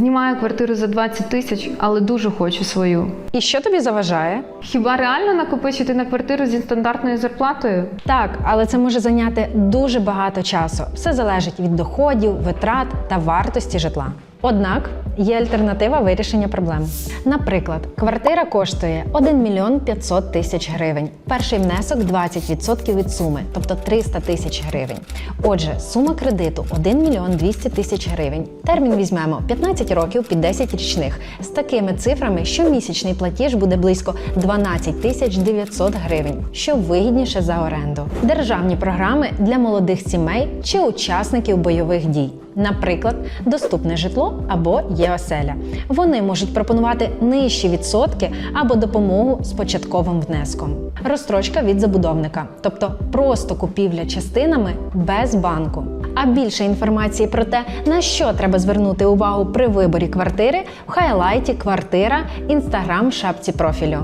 Знімаю квартиру за 20 тисяч, але дуже хочу свою. І що тобі заважає? Хіба реально накопичити на квартиру зі стандартною зарплатою? Так, але це може зайняти дуже багато часу. Все залежить від доходів, витрат та вартості житла. Однак є альтернатива вирішення проблем. Наприклад, квартира коштує 1 мільйон 500 тисяч гривень. Перший внесок 20% від суми, тобто 300 тисяч гривень. Отже, сума кредиту 1 мільйон 200 тисяч гривень. Термін візьмемо 15 років під 10 річних. З такими цифрами щомісячний платіж буде близько 12 тисяч 900 гривень, що вигідніше за оренду. Державні програми для молодих сімей чи учасників бойових дій. Наприклад, доступне житло або є оселя. Вони можуть пропонувати нижчі відсотки або допомогу з початковим внеском. Розстрочка від забудовника, тобто просто купівля частинами без банку. А більше інформації про те, на що треба звернути увагу при виборі квартири в хайлайті Квартира інстаграм шапці профілю.